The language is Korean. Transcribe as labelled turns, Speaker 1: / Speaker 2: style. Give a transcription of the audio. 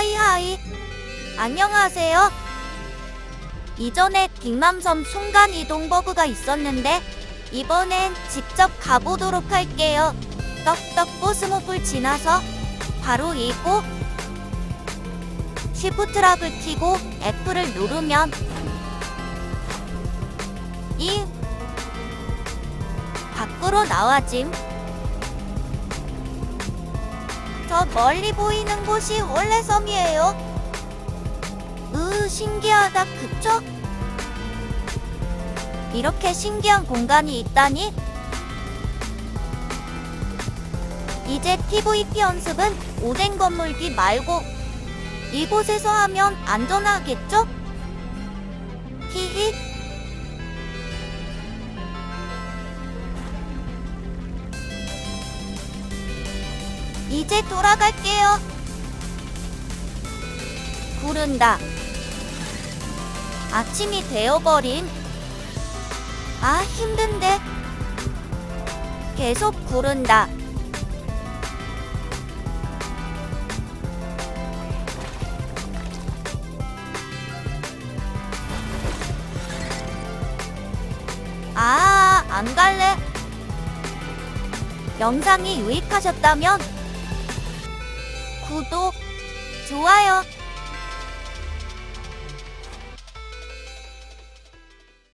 Speaker 1: 하이하이. 안녕하세요. 이전에 빅맘섬 순간 이동 버그가 있었는데 이번엔 직접 가보도록 할게요. 떡떡 보스몹을 지나서 바로 이고 시프트락을 키고 F를 누르면 이 밖으로 나와짐. 저 멀리 보이는 곳이 원래 섬이에요. 으, 신기하다, 그쵸? 이렇게 신기한 공간이 있다니? 이제 PVP 연습은 오뎅 건물기 말고 이곳에서 하면 안전하겠죠? 이제 돌아갈게요. 구른다. 아침이 되어버린. 아, 힘든데. 계속 구른다. 아, 안 갈래. 영상이 유익하셨다면 구독, 좋아요